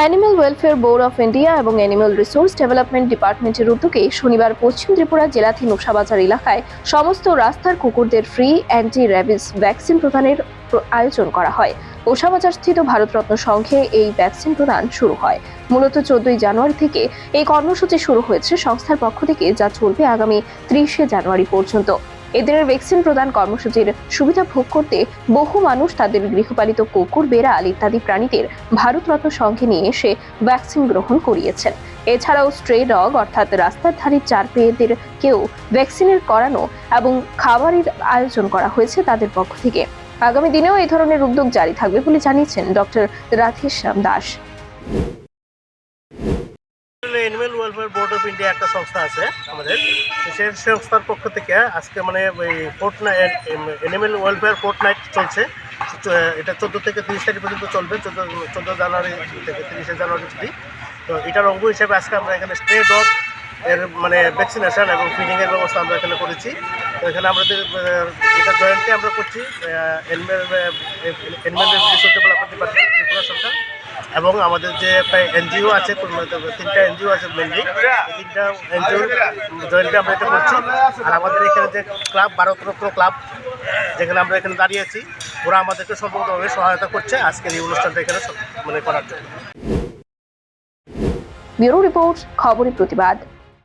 Animal welfare board of India এবং animal resource development ডিপার্টমেন্টের উদ্যোগে শনিবার পশ্চিম ত্রিপুরা জেলাধীন উষাবাজার এলাকায় সমস্ত রাস্তার কুকুরদের ফ্রি অ্যান্টি র্যাবিস ভ্যাকসিন প্রদানের আয়োজন করা হয়। ওষাবাজার স্থিত ভারতরত্ন সংঘে এই ভ্যাকসিন প্রদান শুরু হয়। মূলত চোদ্দই জানুয়ারি থেকে এই কর্মসূচি শুরু হয়েছে সংস্থার পক্ষ থেকে, যা চলবে আগামী ত্রিশে জানুয়ারি পর্যন্ত। এদিনের ভ্যাকসিন প্রদান কর্মসূচির সুবিধা ভোগ করতে বহু মানুষ তাদের গৃহপালিত কুকুর বেড়াল ইত্যাদি প্রাণীদের ভারতরত্ন সংঘে নিয়ে এসে ভ্যাকসিন গ্রহণ করিয়েছেন। এছাড়াও স্ট্রে ডগ অর্থাৎ রাস্তার ধারে চার পেয়েদের কেউ ভ্যাকসিনের করানো এবং খাবারের আয়োজন করা হয়েছে তাদের পক্ষ থেকে। আগামী দিনেও এই ধরনের উদ্যোগ জারি থাকবে বলে জানিয়েছেন doctor Radheshyam Das. Animal welfare board of India একটা সংস্থা আছে আমাদের। সেই সংস্থার পক্ষ থেকে আজকে মানে ওই fort animal welfare fortnight চলছে। এটা চোদ্দ থেকে তিরিশ তারিখ পর্যন্ত চলবে। চোদ্দ চোদ্দ জানুয়ারি থেকে তিরিশে জানুয়ারি ছুটি তো এটার অঙ্গ হিসেবে আজকে আমরা এখানে স্ট্রে ডগ এর মানে ভ্যাকসিনেশন এবং ফিডিংয়ের ব্যবস্থা আমরা এখানে করেছি। তো এখানে আমাদের এটা জয়েন্টলি আমরা করছি রিসোর্স ডেভেলপমেন্ট ডিপার্টমেন্ট ত্রিপুরা এবং আমাদের যে এনজিও আছে তিনটা এনজিও আছে মেনলি তিনটা এনজিও জয়েন্টে আমরা এটা করছি। আর আমাদের এখানে যে ক্লাব ভারতরত্ন ক্লাব যেখানে আমরা এখানে দাঁড়িয়েছি ওরা আমাদেরকে সম্পূর্ণভাবে সহায়তা করছে আজকের এই অনুষ্ঠানটা এখানে মানে করার জন্য। ব্যুরো রিপোর্ট, খবরের প্রতিবাদ।